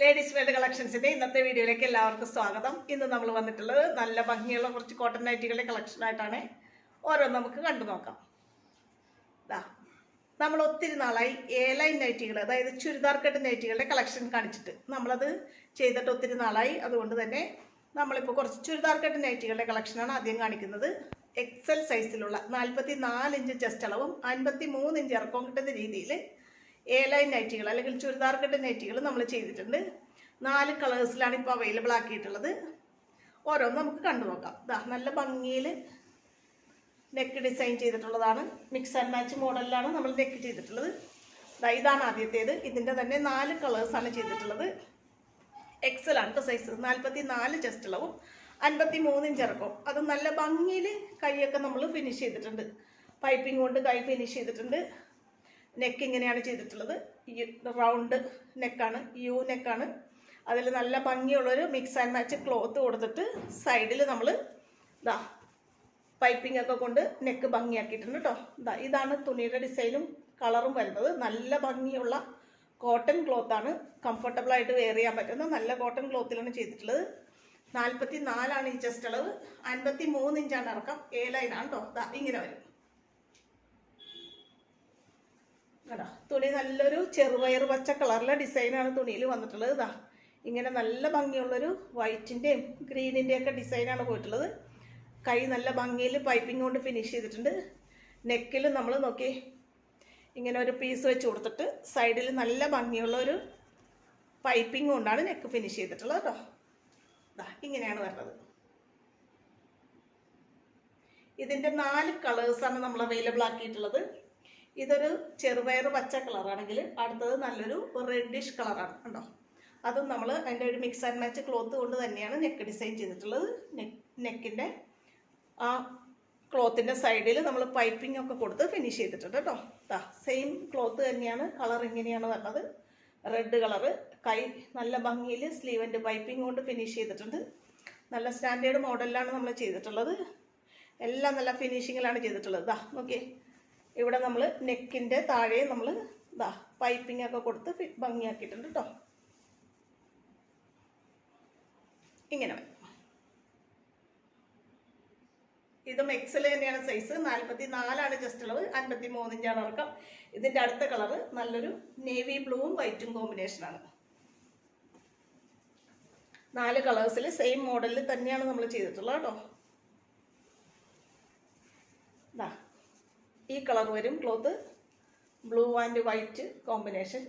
Ladies wear കളക്ഷൻസിന്റെ ഇന്നത്തെ വീഡിയോയിലേക്ക് എല്ലാവർക്കും സ്വാഗതം. ഇന്ന് നമ്മൾ വന്നിട്ടുള്ളത് നല്ല ഭംഗിയുള്ള കുറച്ച് കോട്ടൺ നൈറ്റികളുടെ കളക്ഷൻ ആയിട്ടാണ്. ഓരോ നമുക്ക് കണ്ടു നോക്കാം. നമ്മൾ ഒത്തിരി നാളായി ലൈൻ നൈറ്റികൾ അതായത് ചുരിദാർ കട്ട് നൈറ്റികളുടെ കളക്ഷൻ കാണിച്ചിട്ട്. നമ്മളത് ചെയ്തിട്ട് ഒത്തിരി നാളായി. അതുകൊണ്ട് തന്നെ നമ്മളിപ്പോൾ കുറച്ച് ചുരിദാർ കട്ട് നൈറ്റികളുടെ കളക്ഷനാണ് ആദ്യം കാണിക്കുന്നത്. എക്സൽ സൈസിലുള്ള നാൽപ്പത്തി നാല് ഇഞ്ച് ചെസ്റ്റ് അളവും അൻപത്തി മൂന്ന് ഇഞ്ച് ഇറക്കം കിട്ടുന്ന രീതിയിൽ എ ലൈൻ നൈറ്റികൾ അല്ലെങ്കിൽ ചുരിദാർ കട്ട് നൈറ്റികൾ നമ്മൾ ചെയ്തിട്ടുണ്ട്. നാല് കളേഴ്സിലാണ് ഇപ്പോൾ അവൈലബിൾ ആക്കിയിട്ടുള്ളത്. ഓരോന്ന് നമുക്ക് കണ്ടു നോക്കാം. ദാ നല്ല ഭംഗിയിൽ നെക്ക് ഡിസൈൻ ചെയ്തിട്ടുള്ളതാണ്. മിക്സ് ആൻഡ് മാച്ച് മോഡലിലാണ് നമ്മൾ നെക്ക് ചെയ്തിട്ടുള്ളത്. ഇതാ ഇതാണ് ആദ്യത്തേത്. ഇതിന്റെ തന്നെ നാല് കളേഴ്സാണ് ചെയ്തിട്ടുള്ളത്. എക്സൽ ആണ് സൈസ് നാൽപ്പത്തി നാല് ചെസ്റ്റ് ഉള്ളവും അൻപത്തി മൂന്ന് ഇഞ്ച് ഇറക്കും അത് നല്ല ഭംഗിയിൽ കൈയൊക്കെ നമ്മൾ ഫിനിഷ് ചെയ്തിട്ടുണ്ട്. പൈപ്പിംഗ് കൊണ്ട് കൈ ഫിനിഷ് ചെയ്തിട്ടുണ്ട്. നെക്ക് ഇങ്ങനെയാണ് ചെയ്തിട്ടുള്ളത്. ഈ റൗണ്ട് നെക്കാണ് യു നെക്കാണ് അതിൽ നല്ല ഭംഗിയുള്ളൊരു മിക്സ് ആൻഡ് മാച്ച് ക്ലോത്ത് കൊടുത്തിട്ട് സൈഡിൽ നമ്മൾ ഇതാ പൈപ്പിംഗ് ഒക്കെ കൊണ്ട് നെക്ക് ഭംഗിയാക്കിയിട്ടുണ്ട് കേട്ടോ ഇതാ ഇതാണ് തുണിയുടെ ഡിസൈനും കളറും വരുന്നത്. നല്ല ഭംഗിയുള്ള കോട്ടൺ ക്ലോത്താണ് കംഫർട്ടബിൾ ആയിട്ട് വെയർ ചെയ്യാൻ പറ്റുന്ന നല്ല കോട്ടൺ ക്ലോത്തിലാണ് ചെയ്തിട്ടുള്ളത്. നാൽപ്പത്തി നാലാണ് ഈ ചെസ്റ്റ് അളവ്. അൻപത്തി മൂന്ന് ഇഞ്ചാണ് ഇറക്കം. എ ലൈനാണ് കേട്ടോ ഇങ്ങനെ വരും. കേട്ടോ തുണി നല്ലൊരു ചെറുപയർ പച്ച കളറിലെ ഡിസൈനാണ് തുണിയിൽ വന്നിട്ടുള്ളത്. ഇതാ ഇങ്ങനെ നല്ല ഭംഗിയുള്ളൊരു വൈറ്റിന്റെയും ഗ്രീനിന്റെയും ഒക്കെ ഡിസൈനാണ് പോയിട്ടുള്ളത്. കൈ നല്ല ഭംഗിയിൽ പൈപ്പിംഗ് കൊണ്ട് ഫിനിഷ് ചെയ്തിട്ടുണ്ട്. നെക്കിൽ നമ്മൾ നോക്കി ഇങ്ങനെ ഒരു പീസ് വെച്ച് കൊടുത്തിട്ട് സൈഡിൽ നല്ല ഭംഗിയുള്ള ഒരു പൈപ്പിംഗ് കൊണ്ടാണ് നെക്ക് ഫിനിഷ് ചെയ്തിട്ടുള്ളത് കേട്ടോ. ഇങ്ങനെയാണ് വരുന്നത്. ഇതിന്റെ നാല് കളേഴ്സാണ് നമ്മൾ അവൈലബിൾ ആക്കിയിട്ടുള്ളത്. ഇതൊരു ചെറുപയർ പച്ച കളറാണെങ്കിൽ അടുത്തത് നല്ലൊരു റെഡിഷ് കളറാണ് കണ്ടോ? അതും നമ്മൾ അതിന്റെ ഒരു മിക്സ് ആൻഡ് മാച്ച് ക്ലോത്ത് കൊണ്ട് തന്നെയാണ് നെക്ക് ഡിസൈൻ ചെയ്തിട്ടുള്ളത്. നെക്ക് നെക്കിന്റെ ആ ക്ലോത്തിന്റെ സൈഡിൽ നമ്മൾ പൈപ്പിംഗ് ഒക്കെ കൊടുത്ത് ഫിനിഷ് ചെയ്തിട്ടുണ്ട് കേട്ടോ. ദാ സെയിം ക്ലോത്ത് തന്നെയാണ് കളർ ഇങ്ങനെയാണ് വരണത് റെഡ് കളറ് കൈ നല്ല ഭംഗിയിൽ സ്ലീവന്റെ പൈപ്പിംഗ് കൊണ്ട് ഫിനിഷ് ചെയ്തിട്ടുണ്ട്. നല്ല സ്റ്റാൻഡേർഡ് മോഡലിലാണ് നമ്മൾ ചെയ്തിട്ടുള്ളത്. എല്ലാം നല്ല ഫിനിഷിങ്ങിലാണ് ചെയ്തിട്ടുള്ളത്. ദാ നോക്കിയേ. ഇവിടെ നമ്മൾ നെക്കിന്റെ താഴെ നമ്മൾ ഇതാ പൈപ്പിംഗ് ഒക്കെ കൊടുത്ത് ഭംഗിയാക്കിയിട്ടുണ്ട് കേട്ടോ ഇങ്ങനെ വരും. ഇതും എക്സൽ തന്നെയാണ് സൈസ് നാൽപ്പത്തി നാലാണ് ജസ്റ്റ് അളവ്. അൻപത്തി മൂന്നിഞ്ചാണ് ഇറക്കം ഇതിന്റെ അടുത്ത കളറ് നല്ലൊരു നേവി ബ്ലൂവും വൈറ്റും കോമ്പിനേഷനാണ് നാല് കളേഴ്സിൽ സെയിം മോഡലിൽ തന്നെയാണ് നമ്മൾ ചെയ്തിട്ടുള്ളത് കേട്ടോ ദാ ഈ കളർ വരും. Cloth blue and white combination.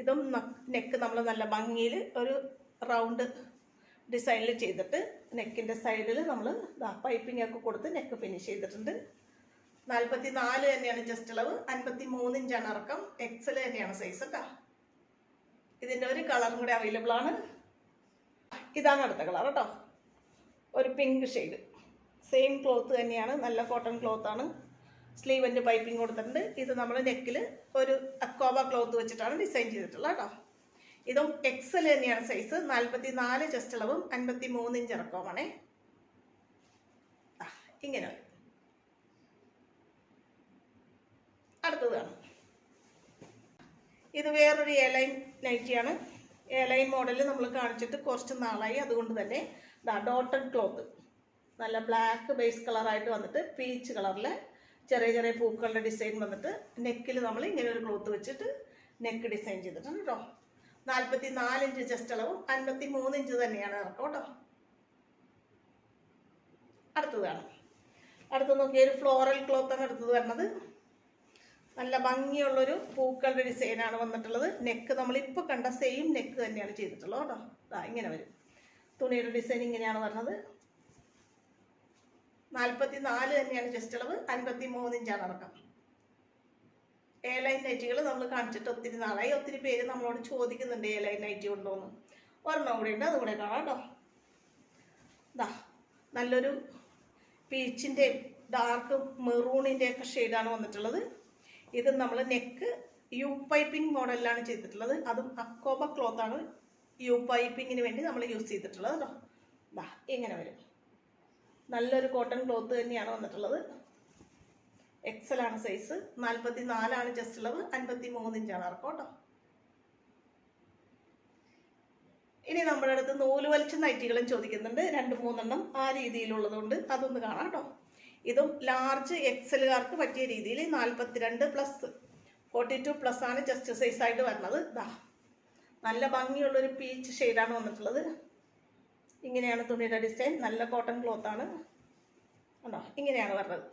ഇതും നെക്ക് നമ്മൾ നല്ല ഭംഗിയിൽ ഒരു റൗണ്ട് ഡിസൈനിൽ ചെയ്തിട്ട് നെക്കിന്റെ സൈഡിൽ നമ്മൾ പൈപ്പിംഗ് ഒക്കെ കൊടുത്ത് നെക്ക് ഫിനിഷ് ചെയ്തിട്ടുണ്ട്. നാൽപ്പത്തി നാല് തന്നെയാണ് ജസ്റ്റ് അളവ്. അൻപത്തി മൂന്ന് ഇഞ്ചാണ് ഇറക്കം എക്സൽ തന്നെയാണ് സൈസ് കേട്ടോ ഇതിന്റെ ഒരു കളറും കൂടെ അവൈലബിൾ ആണ്. ഇതാണ് അടുത്ത കളർ കേട്ടോ. ഒരു പിങ്ക് ഷെയ്ഡ് സെയിം ക്ലോത്ത് തന്നെയാണ്. നല്ല കോട്ടൺ ക്ലോത്ത് ആണ്. സ്ലീവിന്റെ പൈപ്പിംഗ് കൊടുത്തിട്ടുണ്ട്. ഇത് നമ്മൾ നെക്കിൽ ഒരു അക്കോബ ക്ലോത്ത് വെച്ചിട്ടാണ് ഡിസൈൻ ചെയ്തിട്ടുള്ളത് കേട്ടോ. ഇതും എക്സൽ തന്നെയാണ് സൈസ് നാൽപ്പത്തി നാല് ചെസ്റ്റ് അളവും അൻപത്തി മൂന്ന് ഇഞ്ച് ഇറക്കവുമാണേ ഇങ്ങനെ. അടുത്തത് ഇത് വേറൊരു എലൈൻ നൈറ്റിയാണ് എലൈൻ മോഡൽ നമ്മൾ കാണിച്ചിട്ട് കുറച്ച് നാളായി. അതുകൊണ്ട് തന്നെ ഡോട്ടഡ് ക്ലോത്ത് നല്ല ബ്ലാക്ക് ബേസ് കളറായിട്ട് വന്നിട്ട് പീച്ച് കളറിലെ ചെറിയ ചെറിയ പൂക്കളുടെ ഡിസൈൻ വന്നിട്ട് നെക്കിൽ നമ്മൾ ഇങ്ങനെ ഒരു ക്ലോത്ത് വെച്ചിട്ട് നെക്ക് ഡിസൈൻ ചെയ്തിട്ടുണ്ട് കേട്ടോ നാൽപ്പത്തി നാല് ഇഞ്ച് ചെസ്റ്റ് അളവും അൻപത്തി മൂന്ന് ഇഞ്ച് തന്നെയാണ് ഇറക്കം കേട്ടോ അടുത്തതാണ് അടുത്ത് നോക്കിയ ഒരു ഫ്ലോറൽ ക്ലോത്താണ് അടുത്തത് വരുന്നത്. നല്ല ഭംഗിയുള്ളൊരു പൂക്കളുടെ ഡിസൈനാണ് വന്നിട്ടുള്ളത്. നെക്ക് നമ്മളിപ്പോൾ കണ്ട സെയിം നെക്ക് തന്നെയാണ് ചെയ്തിട്ടുള്ളത് കേട്ടോ ഇങ്ങനെ വരും. തുണിയുടെ ഡിസൈൻ ഇങ്ങനെയാണ് വരുന്നത്. നാൽപ്പത്തി നാല് തന്നെയാണ് ചെസ്റ്റ് അളവ്. അൻപത്തി മൂന്നിഞ്ചാണ് ഇറക്കം എ ലൈൻ നൈറ്റികൾ നമ്മൾ കാണിച്ചിട്ട് ഒത്തിരി നാളായി. ഒത്തിരി പേര് നമ്മളോട് ചോദിക്കുന്നുണ്ട് എ ലൈൻ നൈറ്റി ഉണ്ടോന്ന് ഒരെണ്ണം കൂടെ ഉണ്ട്. അതുകൂടെ കാണാം ദാ നല്ലൊരു പീച്ചിന്റെ ഡാർക്ക് മെറൂണിന്റെ ഒക്കെ ഷെയ്ഡാണ് വന്നിട്ടുള്ളത്. ഇത് നമ്മൾ നെക്ക് യു പൈപ്പിംഗ് മോഡലിലാണ് ചെയ്തിട്ടുള്ളത്. അതും അക്കോബ ക്ലോത്താണ് യു പൈപ്പിങ്ങിന് വേണ്ടി നമ്മൾ യൂസ് ചെയ്തിട്ടുള്ളത് കേട്ടോ ഇങ്ങനെ വരും. നല്ലൊരു കോട്ടൺ ക്ലോത്ത് തന്നെയാണ് വന്നിട്ടുള്ളത്. എക്സൽ ആണ് സൈസ് നാൽപ്പത്തി നാലാണ് ജസ്റ്റ് ഉള്ളത് അൻപത്തി മൂന്ന് ഇഞ്ചാണ് ഇറക്കം ഇനി നമ്മുടെ അടുത്ത് നൂൽ വലിച്ച നൈറ്റികളും ചോദിക്കുന്നുണ്ട്. രണ്ട് മൂന്നെണ്ണം ആ രീതിയിലുള്ളതുകൊണ്ട് അതൊന്ന് കാണാം കേട്ടോ. ഇതും ലാർജ് എക്സലുകാർക്ക് പറ്റിയ രീതിയിൽ നാൽപ്പത്തിരണ്ട് പ്ലസ് ഫോർട്ടി ടു പ്ലസ് ആണ് ജസ്റ്റ് സൈസ് ആയിട്ട് വരുന്നത്. ഇതാ നല്ല ഭംഗിയുള്ളൊരു പീച്ച് ഷെയ്ഡാണ് വന്നിട്ടുള്ളത്. ഇങ്ങനെയാണ് തുണിയുടെ ഡിസൈൻ. നല്ല കോട്ടൺ ക്ലോത്ത് ആണ്. കണ്ടോ? ഇങ്ങനെയാണ് വരുന്നത്.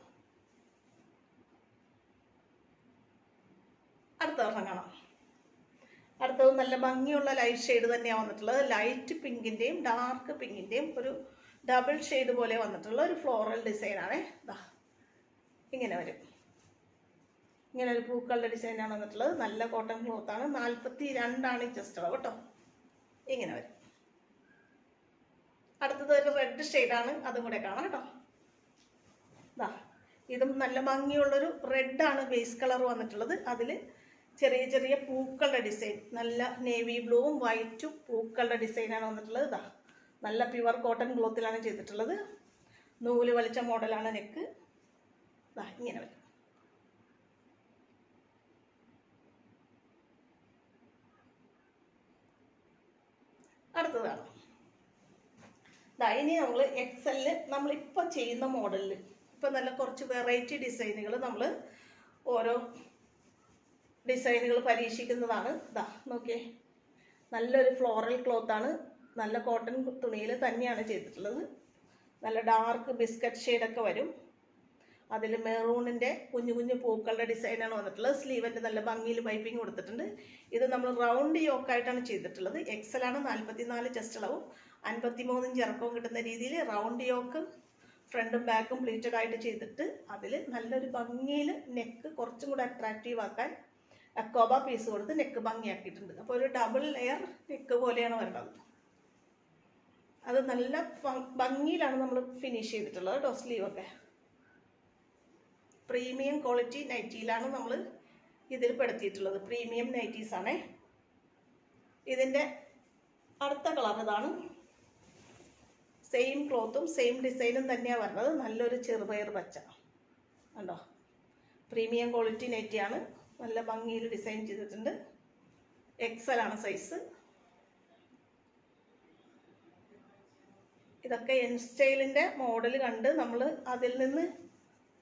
അടുത്ത വർഷം കാണാം. അടുത്തത് നല്ല ഭംഗിയുള്ള ലൈറ്റ് ഷെയ്ഡ് തന്നെയാണ് വന്നിട്ടുള്ളത്. ലൈറ്റ് പിങ്കിന്റെയും ഡാർക്ക് പിങ്കിന്റെയും ഒരു ഡബിൾ ഷെയ്ഡ് പോലെ വന്നിട്ടുള്ള ഒരു ഫ്ലോറൽ ഡിസൈനാണ് ഇതാ ഇങ്ങനെ വരും. ഇങ്ങനെ ഒരു പൂക്കളുടെ ഡിസൈനാണ് വന്നിട്ടുള്ളത്. നല്ല കോട്ടൺ ക്ലോത്ത് ആണ്. നാൽപ്പത്തി രണ്ടാണ് ജസ്റ്റ് കേട്ടോ. ഇങ്ങനെ വരും. അടുത്തത് ഒരു റെഡ് ഷെയ്ഡാണ് അതും കൂടെ കാണാം കേട്ടോ. ഇതും നല്ല ഭംഗിയുള്ളൊരു റെഡാണ് ബേസ് കളർ വന്നിട്ടുള്ളത്. അതിൽ ചെറിയ ചെറിയ പൂക്കളുടെ ഡിസൈൻ നല്ല നേവി ബ്ലൂവും വൈറ്റും പൂക്കളുടെ ഡിസൈനാണ് വന്നിട്ടുള്ളത്. ഇതാ നല്ല പ്യുവർ കോട്ടൺ ക്ലോത്തിലാണ് ചെയ്തിട്ടുള്ളത്. നൂൽ വലിച്ച മോഡലാണ് നെക്ക് ഇതാ ഇങ്ങനെ വരും. അടുത്തതാണ് ഇനി നമ്മൾ എക്സലിൽ നമ്മളിപ്പോൾ ചെയ്യുന്ന മോഡലിൽ ഇപ്പം നല്ല കുറച്ച് വെറൈറ്റി ഡിസൈനുകൾ നമ്മൾ ഓരോ ഡിസൈനുകൾ പരീക്ഷിക്കുന്നതാണ്. ഇതാ നോക്കിയേ. നല്ലൊരു ഫ്ലോറൽ ക്ലോത്ത് ആണ്. നല്ല കോട്ടൺ തുണിയിൽ തന്നെയാണ് ചെയ്തിട്ടുള്ളത്. നല്ല ഡാർക്ക് ബിസ്ക്കറ്റ് ഷെയ്ഡൊക്കെ വരും. അതിൽ മെറൂണിന്റെ കുഞ്ഞു കുഞ്ഞു പൂക്കളുടെ ഡിസൈനാണ് വന്നിട്ടുള്ളത്. സ്ലീവന്റെ നല്ല ഭംഗിയിൽ പൈപ്പിംഗ് കൊടുത്തിട്ടുണ്ട്. ഇത് നമ്മൾ റൗണ്ട് യോക്കായിട്ടാണ് ചെയ്തിട്ടുള്ളത്. എക്സലാണ് നാൽപ്പത്തി നാല് ചെസ്റ്റ് അളവും. അൻപത്തി മൂന്ന് ഇഞ്ച് ഇറക്കവും കിട്ടുന്ന രീതിയിൽ റൗണ്ട് യോക്ക് ഫ്രണ്ടും ബാക്കും പ്ലീറ്റഡ് ആയിട്ട് ചെയ്തിട്ട് അതിൽ നല്ലൊരു ഭംഗിയിൽ നെക്ക് കുറച്ചും കൂടെ അട്രാക്റ്റീവ് ആക്കാൻ അക്കോബ പീസ് കൊടുത്ത് നെക്ക് ഭംഗിയാക്കിയിട്ടുണ്ട്. അപ്പോൾ ഒരു ഡബിൾ ലെയർ നെക്ക് പോലെയാണ് വരുന്നത് അത് നല്ല ഭംഗിയിലാണ് നമ്മൾ ഫിനിഷ് ചെയ്തിട്ടുള്ളത് കേട്ടോ സ്ലീവൊക്കെ പ്രീമിയം ക്വാളിറ്റി നൈറ്റിയിലാണ് നമ്മൾ ഇതിൽ പെടുത്തിയിട്ടുള്ളത്. പ്രീമിയം നൈറ്റീസ് ആണേ. ഇതിന്റെ അടുത്ത കളർ ഇതാണ് സെയിം ക്ലോത്തും സെയിം ഡിസൈനും തന്നെയാണ് വരുന്നത്. നല്ലൊരു ചെറുപയർ പച്ച. കണ്ടോ? പ്രീമിയം ക്വാളിറ്റി നെറ്റിയാണ് നല്ല ഭംഗിയിൽ ഡിസൈൻ ചെയ്തിട്ടുണ്ട്. എക്സൽ ആണ് സൈസ് ഇതൊക്കെ എൻ സ്റ്റൈലിന്റെ മോഡൽ കണ്ട് നമ്മൾ അതിൽ നിന്ന്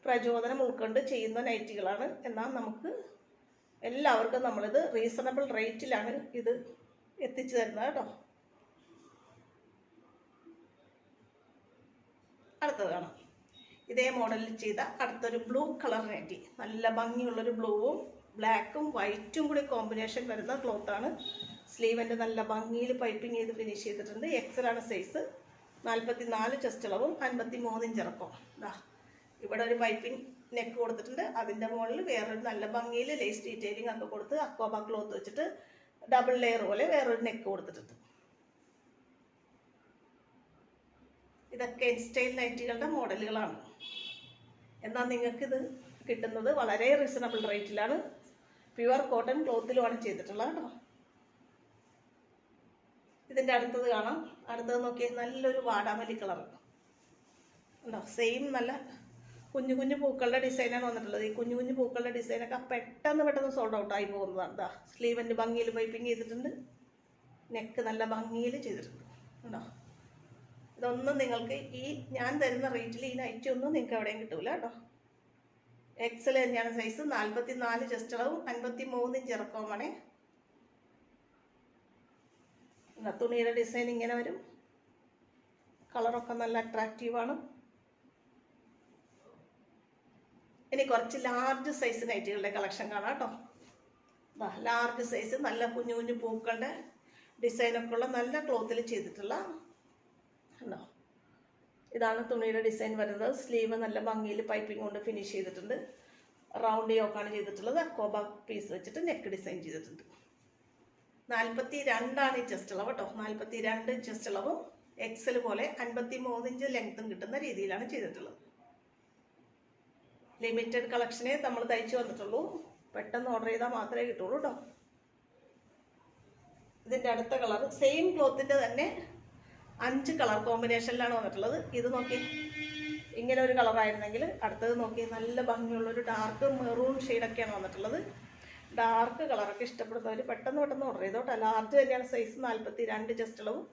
പ്രചോദനം ഉൾക്കൊണ്ട് ചെയ്യുന്ന നൈറ്റികളാണ് എന്നാൽ നമുക്ക് എല്ലാവർക്കും നമ്മളിത് റീസണബിൾ റേറ്റിലാണ് ഇത് എത്തിച്ചു തരുന്നത് കേട്ടോ. അടുത്തത് കാണാം ഇതേ മോഡലിൽ ചെയ്ത അടുത്തൊരു ബ്ലൂ കളർ നൈറ്റി നല്ല ഭംഗിയുള്ളൊരു ബ്ലൂവും ബ്ലാക്കും വൈറ്റും കൂടി കോമ്പിനേഷൻ വരുന്ന ക്ലോത്താണ് സ്ലീവിന്റെ നല്ല ഭംഗിയിൽ പൈപ്പിംഗ് ചെയ്ത് ഫിനിഷ് ചെയ്തിട്ടുണ്ട്. എക്സൽ ആണ് സൈസ് നാൽപ്പത്തി നാല് ചെസ്റ്റ് അളവും അൻപത്തി മൂന്ന് ഇഞ്ച് ഇറക്കവും. ദാ ഇവിടെ ഒരു പൈപ്പിംഗ് നെക്ക് കൊടുത്തിട്ടുണ്ട്. അതിന്റെ മുകളിൽ വേറൊരു നല്ല ഭംഗിയിൽ ലേസ് ഡീറ്റെയിലിംഗ് ഒക്കെ കൊടുത്ത് അക്വാബ ക്ലോത്ത് വെച്ചിട്ട് ഡബിൾ ലെയർ പോലെ വേറൊരു നെക്ക് കൊടുത്തിട്ടുണ്ട്. ഇതൊക്കെ എൻസ്റ്റൈൽ നൈറ്റികളുടെ മോഡലുകളാണ്. എന്നാൽ നിങ്ങൾക്കിത് കിട്ടുന്നത് വളരെ റീസണബിൾ റേറ്റിലാണ് പ്യുവർ കോട്ടൺ ക്ലോത്തിലുമാണ് ചെയ്തിട്ടുള്ളത് കേട്ടോ. ഇതിന്റെ അടുത്തത് കാണാം. അടുത്തത് നോക്കിയാൽ നല്ലൊരു വാടാമല്ലി കളർ ഉണ്ടോ സെയിം നല്ല കുഞ്ഞു കുഞ്ഞു പൂക്കളുടെ ഡിസൈനാണ് വന്നിട്ടുള്ളത്. ഈ കുഞ്ഞു കുഞ്ഞു പൂക്കളുടെ ഡിസൈനൊക്കെ പെട്ടെന്ന് പെട്ടെന്ന് സോൾഡ് ഔട്ട് ആയി പോകുന്നതാണ്. ദാ സ്ലീവന്റെ ഭംഗിയിൽ പൈപ്പിംഗ് ചെയ്തിട്ടുണ്ട്. നെക്ക് നല്ല ഭംഗിയിൽ ചെയ്തിട്ടുണ്ട്. ഉണ്ടോ ഇതൊന്നും നിങ്ങൾക്ക് ഈ ഞാൻ തരുന്ന റേറ്റിൽ ഈ നൈറ്റി ഒന്നും നിങ്ങൾക്ക് എവിടെയും കിട്ടൂല കേട്ടോ. എക്സൽ തന്നെയാണ് സൈസ് നാൽപ്പത്തി നാല് ചെസ്റ്റ് അളവും അൻപത്തി മൂന്ന് ഇഞ്ച് ഇറക്കവുമാണ് തുണിയുടെ ഡിസൈൻ ഇങ്ങനെ വരും. കളറൊക്കെ നല്ല അട്രാക്റ്റീവാണ് ഇനി കുറച്ച് ലാർജ് സൈസ് നൈറ്റികളുടെ കളക്ഷൻ കാണാം കേട്ടോ. ലാർജ് സൈസ് നല്ല കുഞ്ഞു കുഞ്ഞു പൂക്കളുടെ ഡിസൈനൊക്കെ ഉള്ള നല്ല ക്ലോത്തിൽ ചെയ്തിട്ടുള്ള ഉണ്ടോ ഇതാണ് തുണിയുടെ ഡിസൈൻ വരുന്നത്. സ്ലീവ് നല്ല ഭംഗിയിൽ പൈപ്പിംഗ് കൊണ്ട് ഫിനിഷ് ചെയ്തിട്ടുണ്ട്. റൗണ്ട് യോക്കാണ് ചെയ്തിട്ടുള്ളത്. അക്കോബ പീസ് വെച്ചിട്ട് നെക്ക് ഡിസൈൻ ചെയ്തിട്ടുണ്ട്. നാൽപ്പത്തി രണ്ടാണ് ഈ ചെസ്റ്റ് അളവ് കേട്ടോ നാൽപ്പത്തി രണ്ട് ചെസ്റ്റ് അളവും എക്സൽ പോലെ അൻപത്തി മൂന്നിഞ്ച് ലെങ്ത്തും കിട്ടുന്ന രീതിയിലാണ് ചെയ്തിട്ടുള്ളത്. ലിമിറ്റഡ് കളക്ഷനെ നമ്മൾ തയ്ച്ചു വന്നിട്ടുള്ളൂ. പെട്ടെന്ന് ഓർഡർ ചെയ്താൽ മാത്രമേ കിട്ടുള്ളൂ കേട്ടോ ഇതിന്റെ അടുത്ത കളർ സെയിം ക്ലോത്തിന്റെ തന്നെ അഞ്ച് കളർ കോമ്പിനേഷനിലാണ് വന്നിട്ടുള്ളത്. ഇത് നോക്കി. ഇങ്ങനെ ഒരു കളറായിരുന്നെങ്കിൽ അടുത്തത് നോക്കി. നല്ല ഭംഗിയുള്ള ഒരു ഡാർക്ക് മെറൂൺ ഷെയ്ഡൊക്കെയാണ് വന്നിട്ടുള്ളത്. ഡാർക്ക് കളറൊക്കെ ഇഷ്ടപ്പെടുന്നവർ പെട്ടെന്ന് പെട്ടെന്ന് ഓർഡർ ചെയ്തോട്ടെ. ലാർജ് തന്നെയാണ്. സൈസ് നാൽപ്പത്തി രണ്ട് ജസ്റ്റ് അളവും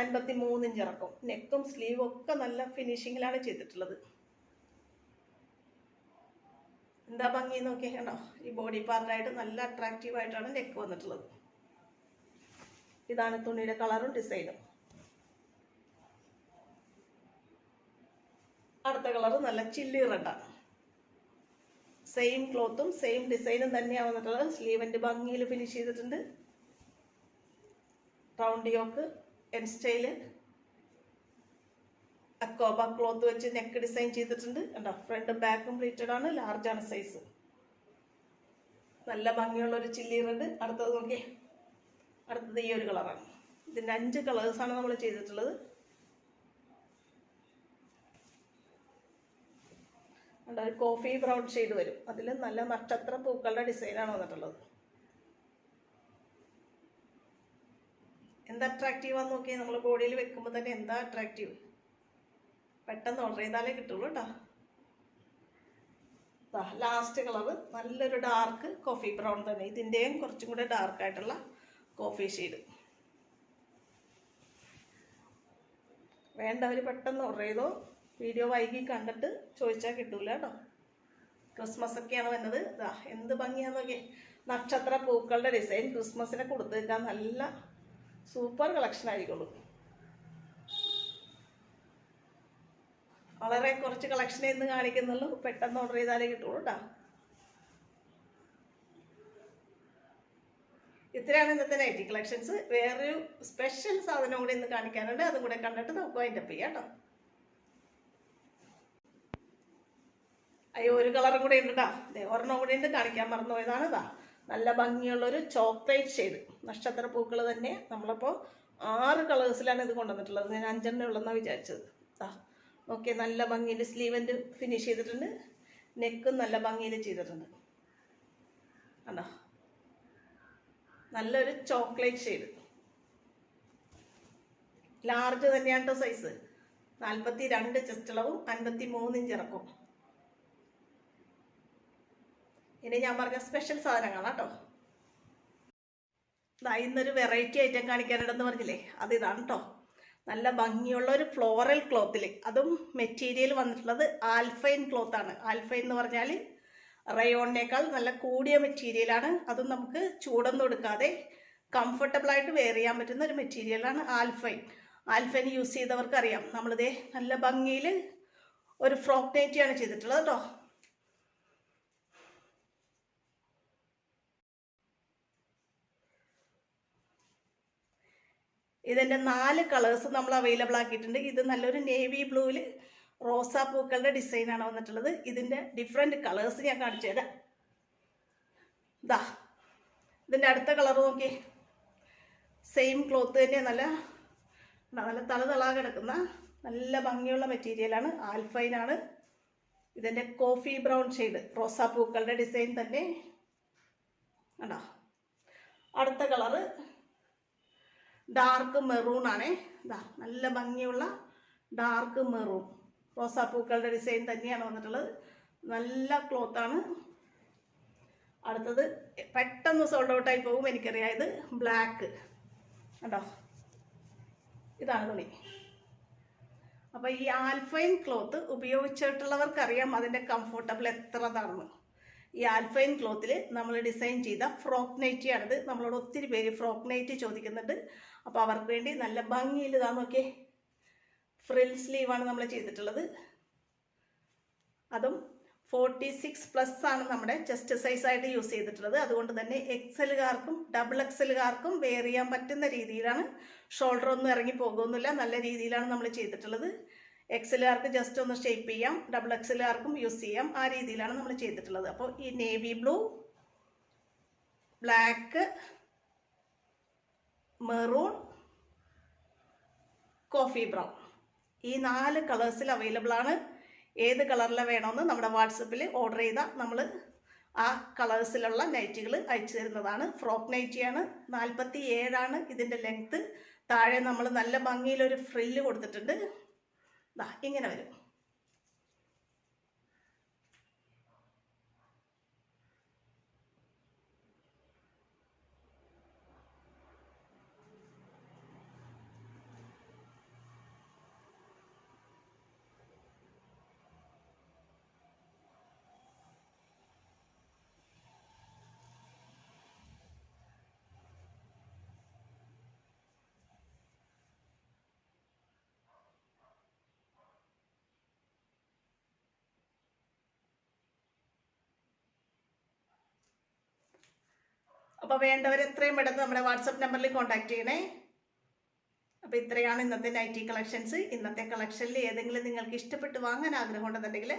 അൻപത്തി മൂന്ന് ഇഞ്ച് ഇറക്കും നെക്കും സ്ലീവും ഒക്കെ നല്ല ഫിനിഷിങ്ങിലാണ് ചെയ്തിട്ടുള്ളത്. എന്താ ഭംഗി നോക്കിയേ കണ്ടോ? ഈ ബോഡി പാർട്ടായിട്ട് നല്ല അട്രാക്റ്റീവ് ആയിട്ടാണ് നെക്ക് വന്നിട്ടുള്ളത്. ഇതാണ് തുണിയുടെ കളറും ഡിസൈനും അടുത്ത കളർ നല്ല ചില്ലി റെഡാണ് സെയിം ക്ലോത്തും സെയിം ഡിസൈനും തന്നെയാണ് വന്നിട്ടുള്ളത്. സ്ലീവിന്റെ ഭംഗിയിൽ ഫിനിഷ് ചെയ്തിട്ടുണ്ട്. റൗണ്ട് യോക്ക് എൻ സ്റ്റൈൽ അക്കോബ ക്ലോത്ത് വെച്ച് നെക്ക് ഡിസൈൻ ചെയ്തിട്ടുണ്ട്. കണ്ടോ? ഫ്രണ്ടും ബാക്കും പ്ലീറ്റഡ് ആണ്. ലാർജ് ആണ് സൈസ് നല്ല ഭംഗിയുള്ള ഒരു ചില്ലി റെഡ്. അടുത്തത് നോക്കിയേ. അടുത്തത് ഈ ഒരു കളറാണ്. ഇതിന്റെ അഞ്ച് കളേഴ്സാണ് നമ്മൾ ചെയ്തിട്ടുള്ളത് കണ്ടോ ഒരു കോഫി ബ്രൗൺ ഷെയ്ഡ് വരും. അതിൽ നല്ല നക്ഷത്ര പൂക്കളുടെ ഡിസൈനാണ് വന്നിട്ടുള്ളത്. എന്താ അട്രാക്റ്റീവ് ആണെന്ന് നോക്കിയാൽ നമ്മൾ ബോഡിയിൽ വെക്കുമ്പോൾ തന്നെ എന്താ അട്രാക്റ്റീവ് പെട്ടെന്ന് ഓർഡർ ചെയ്താലേ കിട്ടുള്ളൂ കേട്ടോ ലാസ്റ്റ് കളർ നല്ലൊരു ഡാർക്ക് കോഫി ബ്രൗൺ തന്നെ. ഇതിന്റെയും കുറച്ചും കൂടെ ഡാർക്കായിട്ടുള്ള കോഫി ഷെയ്ഡ് വേണ്ടവർ പെട്ടെന്ന് ഓർഡർ ചെയ്തോ. വീഡിയോ വൈകി കണ്ടിട്ട് ചോദിച്ചാൽ കിട്ടൂല കേട്ടോ. ക്രിസ്മസ് ഒക്കെയാണ് വന്നത്. ഇതാ എന്ത് ഭംഗിയാന്ന് നക്ഷത്ര പൂക്കളുടെ ഡിസൈൻ ക്രിസ്മസിനെ കൊടുത്തു വെക്കാൻ നല്ല സൂപ്പർ കളക്ഷൻ ആയിക്കോളൂ വളരെ കുറച്ച് കളക്ഷൻ ഇന്ന് കാണിക്കുന്നുള്ളൂ. പെട്ടെന്ന് ഓർഡർ ചെയ്താലേ കിട്ടുള്ളൂ കേട്ടോ ഇത്രയാണ് ഇന്നത്തെ നൈറ്റി കളക്ഷൻസ് വേറൊരു സ്പെഷ്യൽ സാധനം കൂടി ഇന്ന് കാണിക്കാനുണ്ട്. അതും കൂടെ കണ്ടിട്ട് നമുക്ക് അതിന്റെ ചെയ്യാം കേട്ടോ അയ്യോ ഒരു കളറും കൂടെ ഉണ്ട് കേട്ടോ ഒരെണ്ണം കൂടെ ഉണ്ട് കാണിക്കാൻ മറന്നു പോയതാണ്. ഇതാ നല്ല ഭംഗിയുള്ളൊരു ചോക്ലേറ്റ് ഷെയ്ഡ്. നക്ഷത്ര പൂക്കൾ തന്നെ നമ്മളിപ്പോൾ ആറ് കളേഴ്സിലാണ് ഇത് കൊണ്ടുവന്നിട്ടുള്ളത്. ഞാൻ അഞ്ചെണ്ണ ഉള്ളതെന്നാണ് വിചാരിച്ചത്. ആ ഓക്കെ നല്ല ഭംഗിയിൽ സ്ലീവന്റെ ഫിനിഷ് ചെയ്തിട്ടുണ്ട്. നെക്കും നല്ല ഭംഗിയിൽ ചെയ്തിട്ടുണ്ട്. കണ്ടോ? നല്ലൊരു ചോക്ലേറ്റ് ഷെയ്ഡ്. ലാർജ് തന്നെയാണ് സൈസ്. നാൽപ്പത്തി രണ്ട് ചെസ്റ്റ് അളവും അൻപത്തി മൂന്ന് ഇഞ്ച് ഇറക്കും ഇനി ഞാൻ പറഞ്ഞ സ്പെഷ്യൽ സാധനങ്ങളാണ് കേട്ടോ. ഇന്നൊരു വെറൈറ്റി ഐറ്റം കാണിക്കാനുണ്ടെന്ന് പറഞ്ഞില്ലേ? അത് ഇതാണ് നല്ല ഭംഗിയുള്ള ഒരു ഫ്ലോറൽ ക്ലോത്തിൽ അതും മെറ്റീരിയൽ വന്നിട്ടുള്ളത് ആൽഫൈൻ ക്ലോത്ത് ആണ്. ആൽഫൈൻ എന്ന് പറഞ്ഞാൽ റയോണിനേക്കാൾ നല്ല കൂടിയ മെറ്റീരിയലാണ് അതും നമുക്ക് ചൂടൊന്നും എടുക്കാതെ കംഫർട്ടബിൾ ആയിട്ട് വെയർ ചെയ്യാൻ പറ്റുന്ന ഒരു മെറ്റീരിയലാണ് ആൽഫൈൻ ആൽഫൈൻ യൂസ് ചെയ്തവർക്ക് അറിയാം നമ്മളിതേ നല്ല ഭംഗിയിൽ ഒരു ഫ്രോക്ക് നൈറ്റിയാണ് ചെയ്തിട്ടുള്ളത് കേട്ടോ ഇതിന്റെ നാല് കളേഴ്സ് നമ്മൾ അവൈലബിൾ ആക്കിയിട്ടുണ്ട്. ഇത് നല്ലൊരു നേവി ബ്ലൂവിൽ റോസാ പൂക്കളുടെ ഡിസൈനാണ് വന്നിട്ടുള്ളത്. ഇതിന്റെ ഡിഫറെന്റ് കളേഴ്സ് ഞാൻ കാണിച്ചു തരാം. ഇതാ ഇതിന്റെ അടുത്ത കളർ നോക്കി. സെയിം ക്ലോത്ത് തന്നെ നല്ല നല്ല തളതളാ കിടക്കുന്ന നല്ല ഭംഗിയുള്ള മെറ്റീരിയലാണ് ആൽഫൈനാണ് ഇതിന്റെ കോഫി ബ്രൗൺ ഷെയ്ഡ് റോസാ പൂക്കളുടെ ഡിസൈൻ തന്നെ. അടുത്ത കളറ് ഡാർക്ക് മെറൂൺ ആണേ. ഇതാ നല്ല ഭംഗിയുള്ള ഡാർക്ക് മെറൂൺ റോസാപ്പൂക്കളുടെ ഡിസൈൻ തന്നെയാണ് വന്നിട്ടുള്ളത്. നല്ല ക്ലോത്താണ് അടുത്തത് പെട്ടെന്ന് സോൾഡ് ഔട്ടായി പോകും എനിക്കറിയാം. ഇത് ബ്ലാക്ക് കണ്ടോ? ഇതാണ് തുണി. അപ്പോൾ ഈ ആൽഫൈൻ ക്ലോത്ത് ഉപയോഗിച്ചിട്ടുള്ളവർക്കറിയാം അതിന്റെ കംഫർട്ടബിൾ എത്രതാണെന്ന് ഈ ആൽഫൈൻ ക്ലോത്തിൽ നമ്മൾ ഡിസൈൻ ചെയ്ത ഫ്രോക്ക് നൈറ്റിയാണിത് നമ്മളോട് ഒത്തിരി പേര് ഫ്രോക്ക് നൈറ്റി ചോദിക്കുന്നുണ്ട്. അപ്പോൾ അവർക്ക് വേണ്ടി നല്ല ഭംഗിയിൽ ഇതാ നോക്കിയേ. ഫ്രിൽ സ്ലീവാണ് നമ്മൾ ചെയ്തിട്ടുള്ളത്. അതും ഫോർട്ടി സിക്സ് പ്ലസ് ആണ് നമ്മുടെ ചെസ്റ്റ് സൈസ് ആയിട്ട് യൂസ് ചെയ്തിട്ടുള്ളത്. അതുകൊണ്ട് തന്നെ എക്സലുകാർക്കും ഡബിൾ എക്സലുകാർക്കും വെയർ ചെയ്യാൻ പറ്റുന്ന രീതിയിലാണ്. ഷോൾഡർ ഒന്നും ഇറങ്ങി പോകുന്നില്ല. നല്ല രീതിയിലാണ് നമ്മൾ ചെയ്തിട്ടുള്ളത്. എക്സലുകാർക്ക് ജസ്റ്റ് ഒന്ന് ഷേപ്പ് ചെയ്യാം. ഡബിൾ എക്സലുകാർക്കും യൂസ് ചെയ്യാം. ആ രീതിയിലാണ് നമ്മൾ ചെയ്തിട്ടുള്ളത്. അപ്പോൾ ഈ navy blue black maroon coffee brown. ഈ നാല് കളേഴ്സിൽ അവൈലബിൾ ആണ്. ഏത് കളറിൽ വേണമെന്ന് നമ്മുടെ വാട്സപ്പിൽ ഓർഡർ ചെയ്താൽ നമ്മൾ ആ കളേഴ്സിലുള്ള നൈറ്റികൾ അയച്ചു തരുന്നതാണ്. ഫ്രോക്ക് നൈറ്റിയാണ് നാൽപ്പത്തി ഏഴാണ് ഇതിന്റെ ലെങ്ത്ത്. താഴെ നമ്മൾ നല്ല ഭംഗിയിലൊരു ഫ്രില്ല് കൊടുത്തിട്ടുണ്ട്. ഇങ്ങനെ വരും. അപ്പോൾ വേണ്ടവർ എത്രയും പെട്ടെന്ന് നമ്മുടെ വാട്സപ്പ് നമ്പറിൽ കോൺടാക്ട് ചെയ്യണേ. അപ്പോൾ ഇത്രയാണ് ഇന്നത്തെ നൈറ്റി കളക്ഷൻസ് ഇന്നത്തെ കളക്ഷനിൽ ഏതെങ്കിലും നിങ്ങൾക്ക് ഇഷ്ടപ്പെട്ട് വാങ്ങാൻ ആഗ്രഹം ഉണ്ടെന്നുണ്ടെങ്കിൽ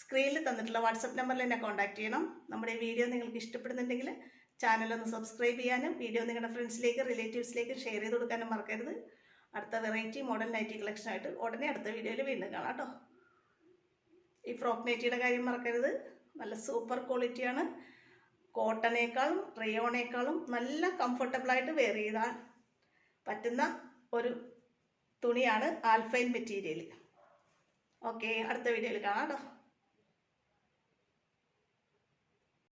സ്ക്രീനിൽ തന്നിട്ടുള്ള വാട്സപ്പ് നമ്പറിൽ എന്നെ കോൺടാക്ട് ചെയ്യണം. നമ്മുടെ വീഡിയോ നിങ്ങൾക്ക് ഇഷ്ടപ്പെടുന്നുണ്ടെങ്കിൽ ചാനൽ ഒന്ന് സബ്സ്ക്രൈബ് ചെയ്യാനും വീഡിയോ നിങ്ങളുടെ ഫ്രണ്ട്സിലേക്ക് റിലേറ്റീവ്സിലേക്ക് ഷെയർ ചെയ്ത് കൊടുക്കാനും മറക്കരുത്. അടുത്ത വെറൈറ്റി മോഡൽ നൈറ്റി കളക്ഷനായിട്ട് ഉടനെ അടുത്ത വീഡിയോയിൽ വീണ്ടും കാണാം കേട്ടോ. ഈ ഫ്രോക്ക് നൈറ്റിയുടെ കാര്യം മറക്കരുത്. നല്ല സൂപ്പർ ക്വാളിറ്റിയാണ് കോട്ടനേക്കാളും റയോണേക്കാളും നല്ല കംഫർട്ടബിൾ ആയിട്ട് വെയർ ചെയ്താൽ പറ്റുന്ന ഒരു തുണിയാണ് ആൽഫൈൻ മെറ്റീരിയൽ ഓക്കെ അടുത്ത വീഡിയോയിൽ കാണാം കേട്ടോ